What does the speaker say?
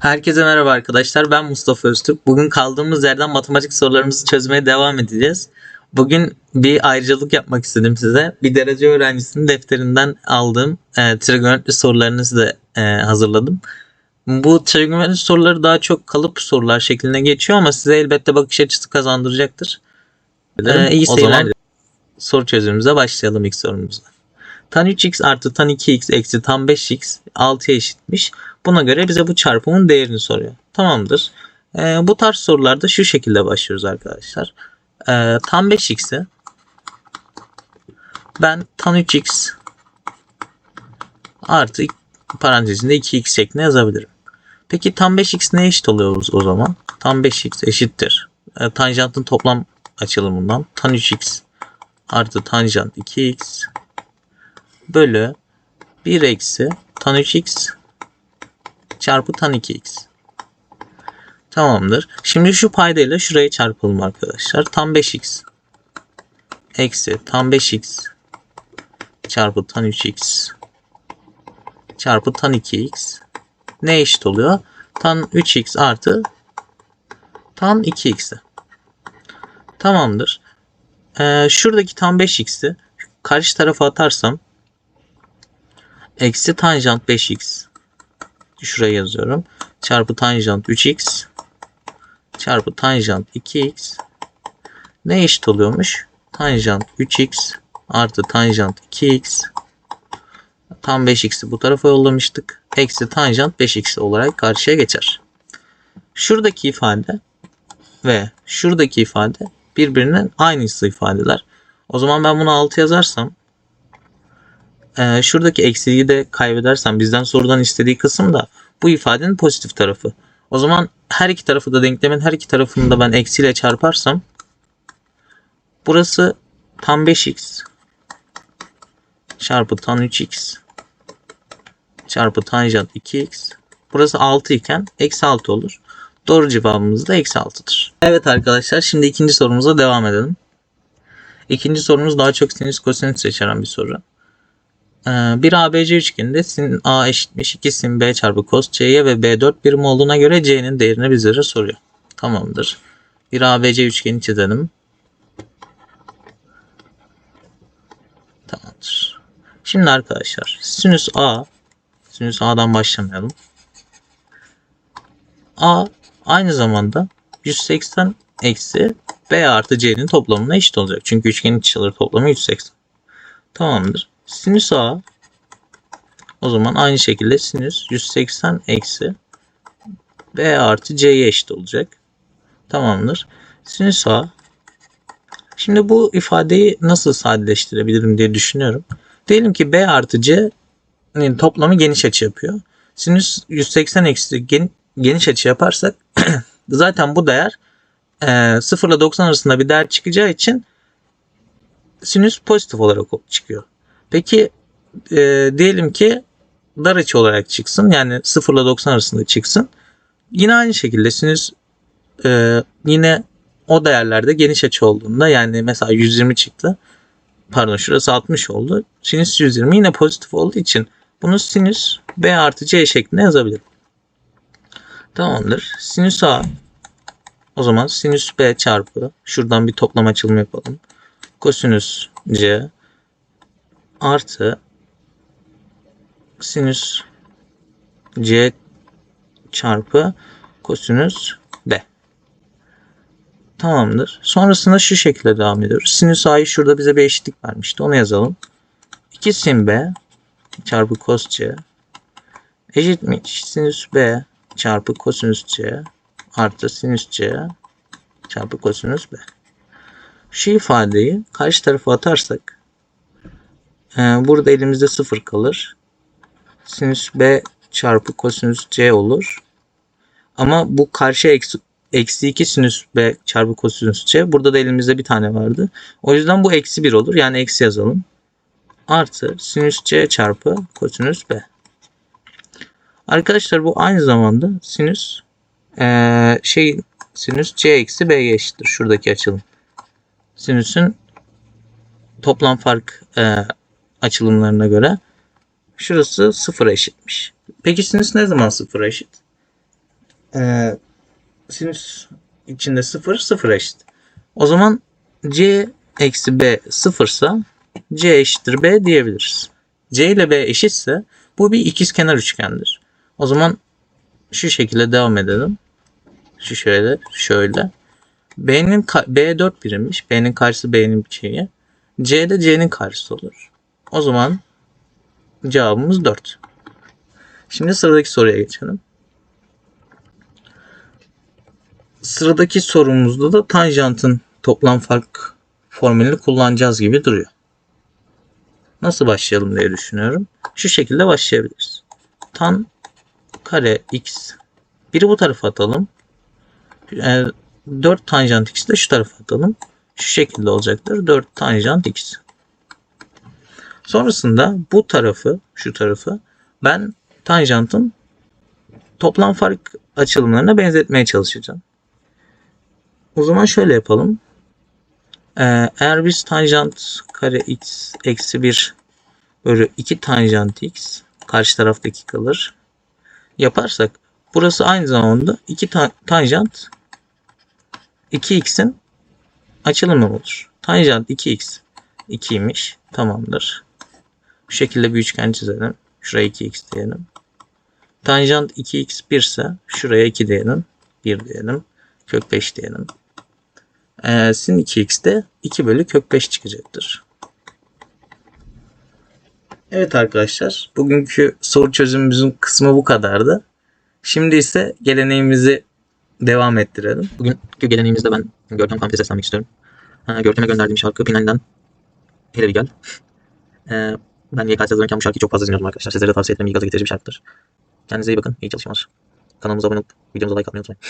Herkese merhaba arkadaşlar. Ben Mustafa Öztürk. Bugün kaldığımız yerden matematik sorularımızı çözmeye devam edeceğiz. Bugün bir ayrıcalık yapmak istedim size. Bir derece öğrencisinin defterinden aldığım e, trigonometri sorularını size e, hazırladım. Bu trigonometri soruları daha çok kalıp sorular şeklinde geçiyor ama size elbette bakış açısı kazandıracaktır. E, iyi O seyirler. zaman- Soru çözümümüze başlayalım ilk sorumuzla. Tan 3x artı tan 2x eksi tan 5x 6'ya eşitmiş. Buna göre bize bu çarpımın değerini soruyor. Tamamdır. Ee, bu tarz sorularda şu şekilde başlıyoruz arkadaşlar. Ee, tan 5x'i ben tan 3x artı parantezinde 2x şeklinde yazabilirim. Peki tan 5x neye eşit oluyoruz o zaman? Tan 5x eşittir. E, tanjantın toplam açılımından tan 3x artı tanjant 2x bölü 1 eksi tan 3x çarpı tan 2x. Tamamdır. Şimdi şu paydayla şuraya çarpalım arkadaşlar. Tan 5x eksi tan 5x çarpı tan 3x çarpı tan 2x ne eşit oluyor? Tan 3x artı tan 2x'e. Tamamdır. Ee, şuradaki tan 5x'i karşı tarafa atarsam eksi tanjant 5x şuraya yazıyorum. Çarpı tanjant 3x çarpı tanjant 2x ne eşit oluyormuş? Tanjant 3x artı tanjant 2x tam 5x'i bu tarafa yollamıştık. Eksi tanjant 5x olarak karşıya geçer. Şuradaki ifade ve şuradaki ifade birbirinin aynısı ifadeler. O zaman ben bunu 6 yazarsam ee, şuradaki eksiği de kaybedersem bizden sorudan istediği kısım da bu ifadenin pozitif tarafı. O zaman her iki tarafı da denklemin her iki tarafını da ben eksiyle çarparsam burası tan 5x çarpı tan 3x çarpı tanjant 2x burası 6 iken eksi 6 olur. Doğru cevabımız da eksi 6'dır. Evet arkadaşlar şimdi ikinci sorumuza devam edelim. İkinci sorumuz daha çok sinüs kosinüs içeren bir soru. Ee, bir ABC üçgeninde sin A eşitmiş 2 sin B çarpı cos C'ye ve B 4 birim olduğuna göre C'nin değerini bizlere soruyor. Tamamdır. Bir ABC üçgeni çizelim. Tamamdır. Şimdi arkadaşlar sinüs A sinüs A'dan başlamayalım. A aynı zamanda 180 eksi B artı C'nin toplamına eşit olacak. Çünkü üçgenin açıları toplamı 180. Tamamdır. Sinüs A o zaman aynı şekilde sinüs 180 eksi B artı C'ye eşit olacak. Tamamdır. Sinüs A Şimdi bu ifadeyi nasıl sadeleştirebilirim diye düşünüyorum. Diyelim ki B artı C'nin toplamı geniş açı yapıyor. Sinüs 180 eksi gen- geniş açı yaparsak zaten bu değer e, 0 ile 90 arasında bir değer çıkacağı için sinüs pozitif olarak çıkıyor. Peki e, diyelim ki dar açı olarak çıksın. Yani 0 ile 90 arasında çıksın. Yine aynı şekilde sinüs e, yine o değerlerde geniş açı olduğunda yani mesela 120 çıktı. Pardon şurası 60 oldu. Sinüs 120 yine pozitif olduğu için bunu sinüs B artı C şeklinde yazabilirim. Tamamdır. Sinüs A o zaman sinüs B çarpı şuradan bir toplam açılımı yapalım. Kosinüs C artı sinüs C çarpı kosinüs B. Tamamdır. Sonrasında şu şekilde devam ediyoruz. Sinüs A'yı şurada bize bir eşitlik vermişti. Onu yazalım. 2 sin B çarpı cos C eşitmiş sinüs B çarpı kosinüs C artı sinüs C çarpı kosinüs B. Şu ifadeyi karşı tarafa atarsak burada elimizde 0 kalır. Sinüs B çarpı kosinüs C olur. Ama bu karşı eksi, eksi 2 sinüs B çarpı kosinüs C. Burada da elimizde bir tane vardı. O yüzden bu eksi 1 olur. Yani eksi yazalım. Artı sinüs C çarpı kosinüs B. Arkadaşlar bu aynı zamanda sinüs ee, şey sinüs C eksi B'ye eşittir. Şuradaki açılım. Sinüsün toplam fark e, açılımlarına göre şurası sıfıra eşitmiş. Peki sinüs ne zaman sıfıra eşit? e, sinüs içinde 0 sıfıra eşit. O zaman c eksi b sıfırsa c eşittir b diyebiliriz. c ile b eşitse bu bir ikizkenar üçgendir. O zaman şu şekilde devam edelim. Şu şöyle, şöyle. B'nin B 4 birimmiş. B'nin karşısı B'nin şeyi. C de C'nin karşısı olur. O zaman cevabımız 4. Şimdi sıradaki soruya geçelim. Sıradaki sorumuzda da tanjantın toplam fark formülünü kullanacağız gibi duruyor. Nasıl başlayalım diye düşünüyorum. Şu şekilde başlayabiliriz. Tan kare x. Biri bu tarafa atalım. Ee, 4 tanjant x'i de şu tarafa atalım. Şu şekilde olacaktır. 4 tanjant x. Sonrasında bu tarafı, şu tarafı ben tanjantın toplam fark açılımlarına benzetmeye çalışacağım. O zaman şöyle yapalım. Ee, eğer biz tanjant kare x eksi 1 bölü 2 tanjant x karşı taraftaki kalır yaparsak burası aynı zamanda 2 ta- tanjant 2x'in açılımı olur. Tanjant 2x 2'ymiş. Tamamdır. Bu şekilde bir üçgen çizelim. Şuraya 2x diyelim. Tanjant 2x 1 ise şuraya 2 diyelim. 1 diyelim. Kök 5 diyelim. Ee, sin 2x de 2 bölü kök 5 çıkacaktır. Evet arkadaşlar. Bugünkü soru çözümümüzün kısmı bu kadardı. Şimdi ise geleneğimizi devam ettirelim. Bugünkü geleneğimizde ben Görkem Kamp'e seslenmek istiyorum. Görkem'e gönderdiğim şarkı Pinali'den Hele gel. Ee, ben YKS hazırlanırken bu şarkıyı çok fazla dinliyordum arkadaşlar. Sizlere de tavsiye ederim. İyi gaza getirici bir şarkıdır. Kendinize iyi bakın. İyi çalışmalar. Kanalımıza abone olup videomuza like atmayı unutmayın.